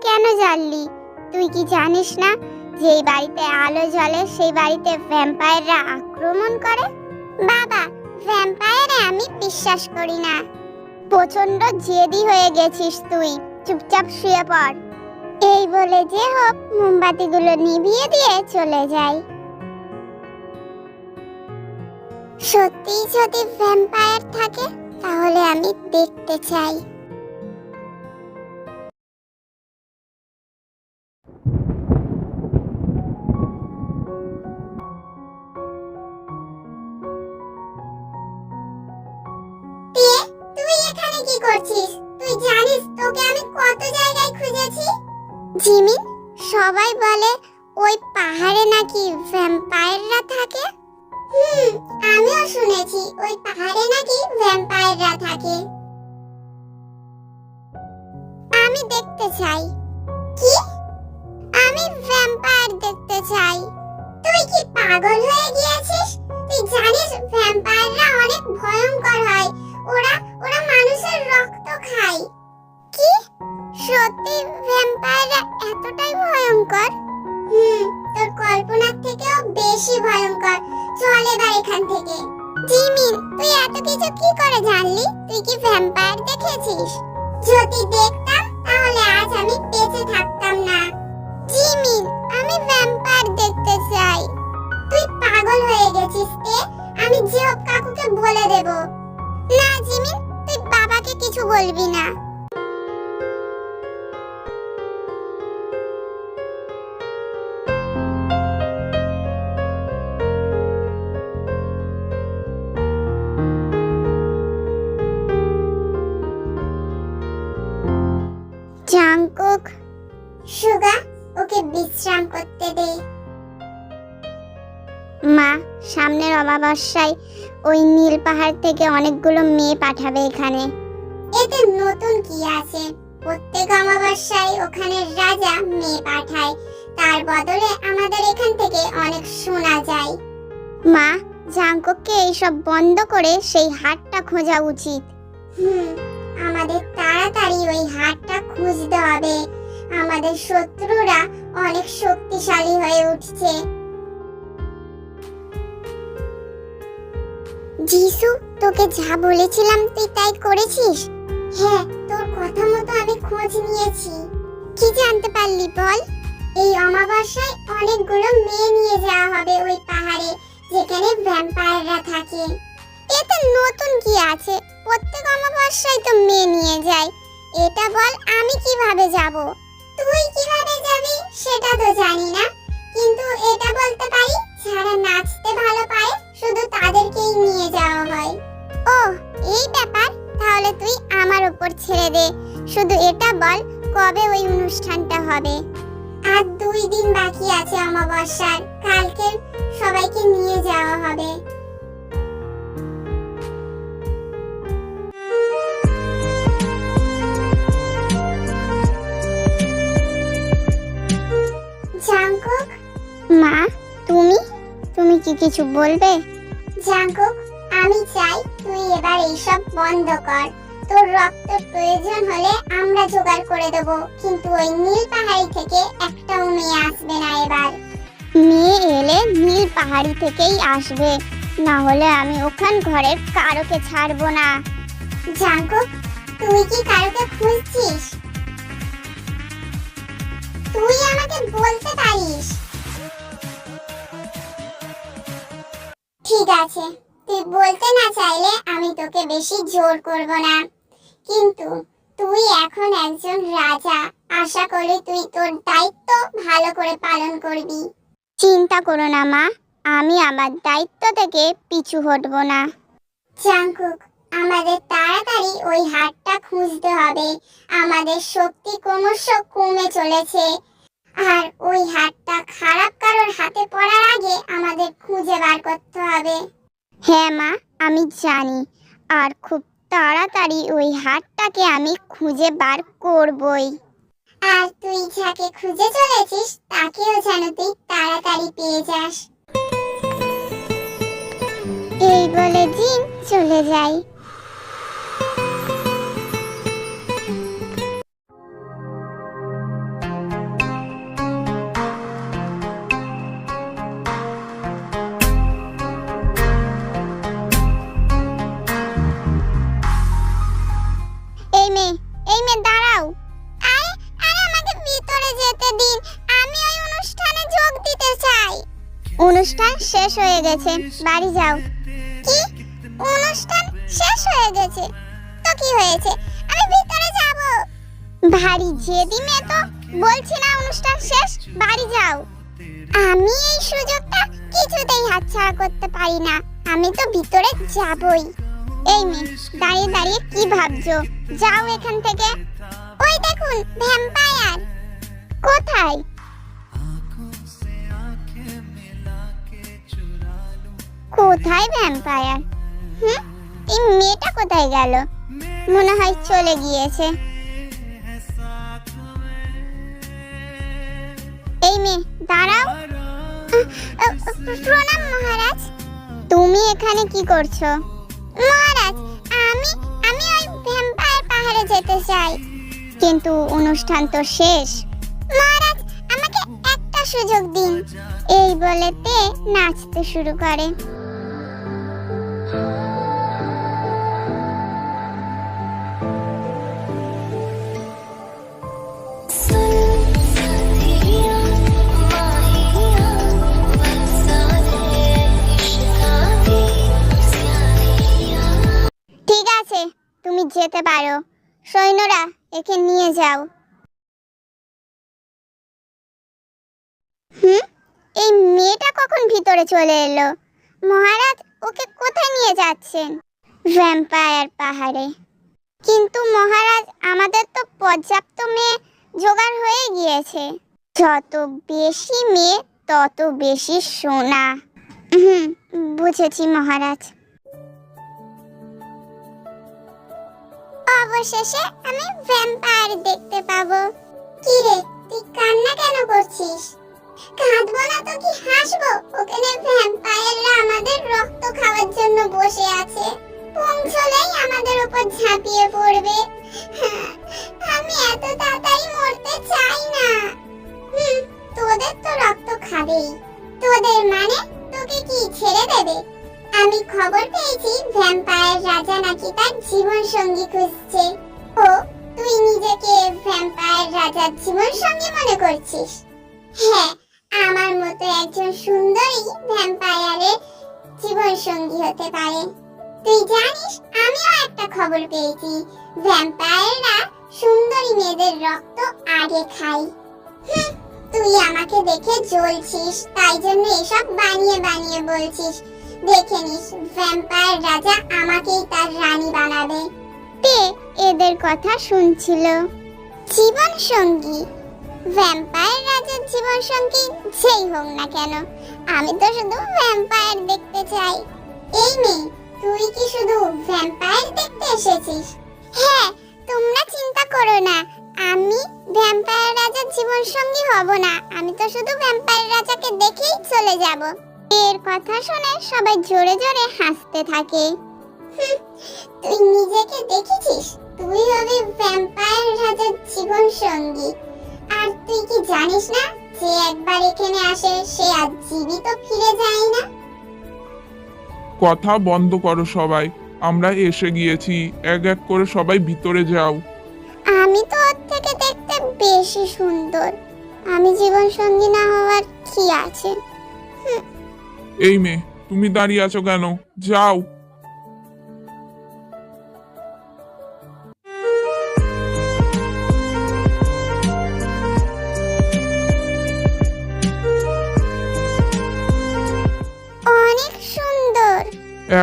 কেন জ্বাললি? তুই কি জানিস না যেই বাড়িতে আলো জ্বলে সেই বাড়িতে ভ্যাম্পায়াররা আক্রমণ করে? বাবা ভ্যাম্পায়ারে আমি বিশ্বাস করি না। প্রচণ্ড জেদি হয়ে গেছিস তুই। চুপচাপ শুয়ে পড়। এই বলে যে হোক, মোমবাতিগুলো নিভিয়ে দিয়ে চলে যায় সত্যি যদি ভ্যাম্পায়ার থাকে, তাহলে আমি দেখতে চাই। করছিস? তুই জানিস তোকে আমি কত জায়গায় খুঁজেছি? জিমিন, সবাই বলে ওই পাহাড়ে নাকি ভ্যাম্পায়াররা থাকে? হুম, আমিও শুনেছি ওই পাহাড়ে নাকি ভ্যাম্পায়াররা থাকে। আমি দেখতে চাই। কি? আমি ভ্যাম্পায়ার দেখতে চাই। তুই কি পাগল হয়ে গিয়েছিস? তুই জানিস ভ্যাম্পায়াররা অনেক ভয়ঙ্কর হয়। ওরা ওরা মানুষের রক্ত খায় কি? সত্যি ভ্যাম্পায়াররা এতটাই ভয়ঙ্কর? হুম, তোর কল্পনার থেকেও বেশি ভয়ঙ্কর। চল এবার এখান থেকে। জিমিন তুই এত কিছু কি করে জানলি? তুই কি ভ্যাম্পায়ার দেখেছিস? যদি দেখতাম, তাহলে আজ আমি বেঁচে থাকতাম না। জিমিন আমি ভ্যাম্পায়ার দেখতে চাই। তুই পাগল হয়ে গেছিস তে। আমি জিওপ কাকুকে বলে দেব। না জিমিন কিছু বলবি না। সুগা, ওকে বিশ্রাম করতে দে। মা, সামনের অমাবস্যায় ওই নীল পাহাড় থেকে অনেকগুলো মেয়ে পাঠাবে এখানে। নতুন কি আছে? প্রত্যেক অমাবস্যায় ওখানে রাজা মেয়ে পাঠায়। তার বদলে আমাদের এখান থেকে অনেক শোনা যায়। মা জাঙ্কুককে এইসব বন্ধ করে সেই হাটটা খোঁজা উচিত। হুম আমাদের তাড়াতাড়ি ওই হাটটা খুঁজতে হবে। আমাদের শত্রুরা অনেক শক্তিশালী হয়ে উঠছে। যিশু তোকে যা বলেছিলাম তুই তাই করেছিস? হ্যাঁ তোর কথা মতো আমি খোঁজ নিয়েছি। কি জানতে পারলি বল? এই অমাবস্যায় অনেকগুলো মেয়ে নিয়ে যাওয়া হবে ওই পাহাড়ে, যেখানে ভ্যাম্পায়াররা থাকে। এতে নতুন কি আছে? প্রত্যেক অমাবস্যায় তো মেয়ে নিয়ে যায়। এটা বল আমি কীভাবে যাব? তুই কীভাবে যাবি সেটা তো জানি না। কিন্তু এটা বলতে পারি, যারা নাচতে ভালো পায়, শুধু তাদেরকেই নিয়ে যাওয়া হয়। ও এই ব্যাপার? তাহলে তুই আমার উপর ছেড়ে দে। শুধু এটা বল কবে ওই অনুষ্ঠানটা হবে? আর দুই দিন বাকি আছে অমাবস্যার। কালকে সবাইকে নিয়ে যাওয়া হবে। মা তুমি? তুমি কি কিছু বলবে? জাঙ্কুক আমি চাই তুই এবার এইসব বন্ধ কর। তোর রক্তের প্রয়োজন হলে আমরা জোগাড় করে দেব, কিন্তু ওই নীল পাহাড়ি থেকে একটাও মেয়ে আসবে না এবার। মেয়ে এলে নীল পাহাড়ি থেকেই আসবে, না হলে আমি ওখান ঘরের কারোকে ছাড়বো না। জাঙ্কুক তুই কি কারোকে খুঁজছিস? তুই আমাকে বলতে পারিস। ঠিক আছে। তুই বলতে না চাইলে আমি তোকে বেশি জোর করব না। কিন্তু তুই এখন একজন রাজা। আশা করি তুই তোর দায়িত্ব ভালো করে পালন করবি। চিন্তা করো না, মা। আমি আমার দায়িত্ব থেকে পিছু হটব না। জাঙ্কুক আমাদের তাড়াতাড়ি ওই হাটটা খুঁজতে হবে। আমাদের শক্তি ক্রমশ কমে চলেছে। আর ওই হাটটা খারাপ কারোর হাতে পড়ার আগে আমাদের খুঁজে বার করতে হবে। হ্যাঁ মা আমি জানি। আর খুব তাড়াতাড়ি ওই হাটটাকে আমি খুঁজে বার করবই। আর তুই যাকে খুঁজে চলেছিস তাকেও যেন তুই তাড়াতাড়ি পেয়ে যাস। এই বলে দিন চলে যায়। গেছে, বাড়ি যাও। কি? অনুষ্ঠান শেষ হয়ে গেছে। তো কি হয়েছে? আমি ভিতরে যাব। ভারী জেদি মেয়ে তো বলছি না অনুষ্ঠান শেষ, বাড়ি যাও। আমি এই সুযোগটা কিছুতেই হাতছাড়া করতে পারি না। আমি তো ভিতরে যাবই। এই মেয়ে, দাঁড়িয়ে দাঁড়িয়ে কি ভাবছ? যাও এখান থেকে। ওই দেখুন, ভ্যাম্পায়ার। কোথায়? কোথায় ভ্যাম্পায়ার হুম? এই মেয়েটা কোথায় গেল? মনে হয় চলে গিয়েছে। এই মেয়ে, দাঁড়াও। প্রণাম মহারাজ। তুমি এখানে কি করছ? মহারাজ, আমি আমি ওই ভ্যাম্পায়ার পাহাড়ে যেতে চাই। কিন্তু অনুষ্ঠান তো শেষ। মহারাজ, আমাকে একটা সুযোগ দিন। এই বলেতে নাচতে শুরু করে। তুমি যেতে পারো। সৈন্যরা, একে নিয়ে যাও। হুম? এই মেয়েটা কখন ভিতরে চলে এলো? মহারাজ ওকে কোথায় নিয়ে যাচ্ছেন? ভ্যাম্পায়ার পাহাড়ে। কিন্তু মহারাজ, আমাদের তো পর্যাপ্ত মেয়ে জোগাড় হয়ে গিয়েছে। যত বেশি মেয়ে, তত বেশি সোনা। হুম, বুঝেছি মহারাজ। অবশেষে আমি ভ্যাম্পায়ার দেখতে পাবো। কি রে তুই কান্না কেন করছিস? কাঁদবো না তো কি হাসবো? ওখানে ভ্যাম্পায়াররা আমাদের রক্ত খাওয়ার জন্য বসে আছে। পৌঁছলেই আমাদের উপর ঝাঁপিয়ে পড়বে। আমি এত তাড়াতাড়ি মরতে চাই না। হুম, তোদের তো রক্ত খাবেই। তোদের মানে তোকে কি ছেড়ে দেবে? আমি খবর পেয়েছি ভ্যাম্পায়ার রাজা নাকি তার জীবন সঙ্গী খুঁজছে। ও, তুই নিজেকে ভ্যাম্পায়ার রাজার জীবন সঙ্গী মনে করছিস? হ্যাঁ আমার মতো একজন সুন্দরী ভ্যাম্পায়ারের জীবন সঙ্গী হতে পারে। তুই জানিস, আমিও একটা খবর পেয়েছি। ভ্যাম্পায়াররা সুন্দরী মেয়েদের রক্ত আগে খায়। তুই আমাকে দেখে জ্বলছিস, তাই জন্য এসব বানিয়ে বানিয়ে বলছিস। দেখে নিস ভ্যাম্পায়ার রাজা আমাকেই তার রানী বানাবে। তে, এদের কথা শুনছিল। জীবন সঙ্গী ভ্যাম্পায়ার রাজার জীবন সঙ্গী যেই হোক না কেন, আমি তো শুধু ভ্যাম্পায়ার দেখতে চাই। এই মেয়ে তুই কি শুধু ভ্যাম্পায়ার দেখতে এসেছিস? হ্যাঁ তোমরা চিন্তা করো না, আমি ভ্যাম্পায়ার রাজার জীবন সঙ্গী হব না, আমি তো শুধু ভ্যাম্পায়ার রাজাকে দেখেই চলে যাব। এর কথা শুনে সবাই জোরে জোরে হাসতে থাকে। তুই নিজেকে দেখেছিস? তুই হবে ভ্যাম্পায়ার রাজার জীবন সঙ্গী। আর তুই কি জানিস না যে একবার এখানে আসে সে আর জীবিত ফিরে যায় না? কথা বন্ধ করো সবাই আমরা এসে গিয়েছি এক এক করে সবাই ভিতরে যাও। আমি তো ওর থেকে দেখতে বেশি সুন্দর। আমি জীবন সঙ্গী না হওয়ার কি আছে? এই মেয়ে তুমি দাঁড়িয়ে আছো কেন? যাও।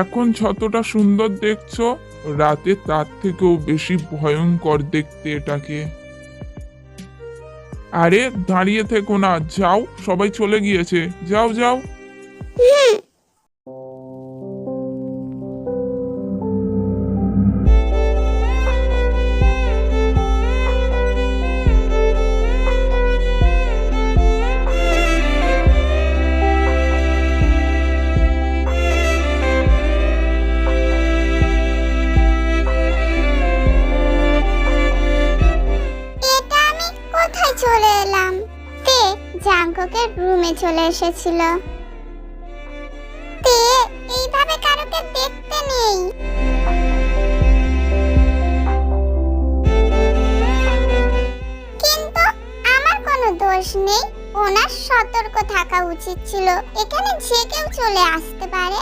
এখন যতটা সুন্দর দেখছ, রাতে তার থেকেও বেশি ভয়ঙ্কর দেখতে এটাকে। আরে, দাঁড়িয়ে থেকো না, যাও, সবাই চলে গিয়েছে। যাও যাও। এসেছিল। এইভাবে কারোকে দেখতে নেই। কিন্তু আমার কোনো দোষ নেই। ওনার সতর্ক থাকা উচিত ছিল। এখানে যে কেউ চলে আসতে পারে।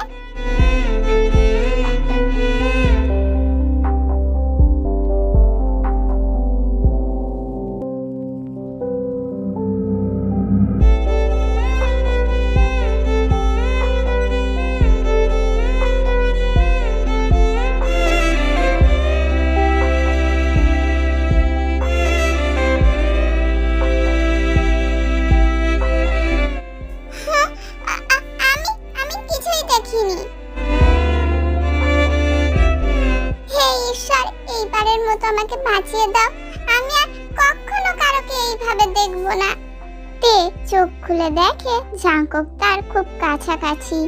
জাঙ্কক তার খুব কাছাকাছি।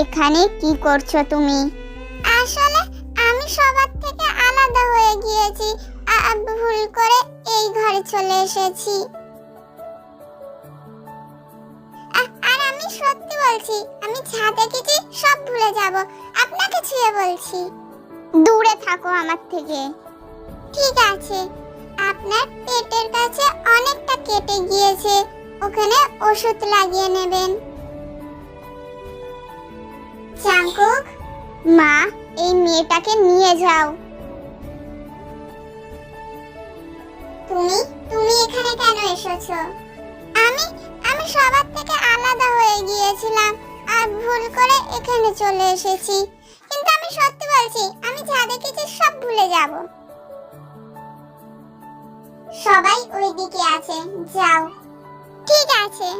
এখানে কি করছ তুমি? আসলে আমি সবার থেকে আলাদা হয়ে গিয়েছি। ভুল করে এই ঘরে চলে এসেছি। আর আমি সত্যি বলছি, আমি যা দেখেছি সব ভুলে যাব। আপনাকে ছুঁয়ে বলছি। দূরে থাকো আমার থেকে। ঠিক আছে, আপনার পেটের কাছে অনেকটা কেটে গিয়েছে, ওখানে ওষুধ লাগিয়ে নেবেন। জাঙ্কুক মা, এই মেয়েটাকে নিয়ে যাও। তুমি তুমি এখানে কেন এসেছ? আমি আমি সবার থেকে আলাদা হয়ে গিয়েছিলাম, আর ভুল করে এখানে চলে এসেছি। আমি সত্যি বলছি, আমি যা দেখেছি সব ভুলে যাব। সবাই ওই দিকে আছে, যাও। ঠিক আছে।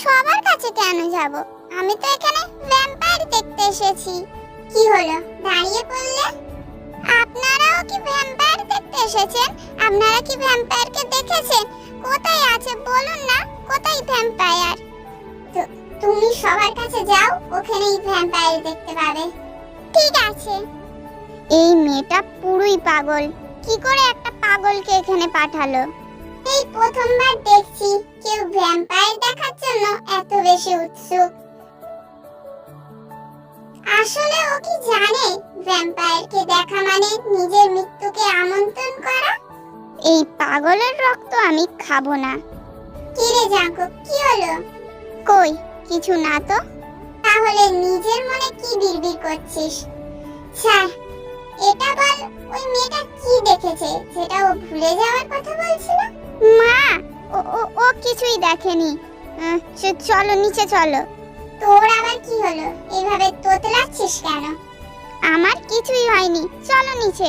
সবার কাছে কেন যাব? আমি তো এখানে ভ্যাম্পায়ার দেখতে এসেছি। কি হলো? দাঁড়িয়ে পড়লে? আপনারাও কি ভ্যাম্পায়ার দেখতে এসেছেন? আপনারা কি ভ্যাম্পায়ারকে দেখেছেন? কোথায় আছে? বলুন না, কোথায় ভ্যাম্পায়ার তুমি সবার কাছে যাও ওখানেই ভ্যাম্পায়ার দেখতে পাবে। ঠিক আছে। এই মেয়েটা পুরোই পাগল। কি করে একটা পাগলকে এখানে পাঠালো? এই প্রথমবার দেখছি কেউ ভ্যাম্পায়ার দেখার জন্য এত বেশি উৎসুক। আসলে ও কি জানে ভ্যাম্পায়ারকে দেখা মানে নিজের মৃত্যুকে আমন্ত্রণ করা? এই পাগলের রক্ত আমি খাব না। কি রে জাঙ্কু কি হলো? কই? কিছু না তো? তাহলে নিজের মনে কি বিড়বিড় করছিস? ছাড় এটা বল ওই মেয়েটা কি দেখেছে? যেটা ও ভুলে যাওয়ার কথা বলছিল? মা ও ও ও কিছুই দেখেনি। চলো নিচে চলো। তোর আবার কি হলো? এভাবে তোতলাচ্ছিস কেন? আমার কিছুই হয়নি। চলো নিচে।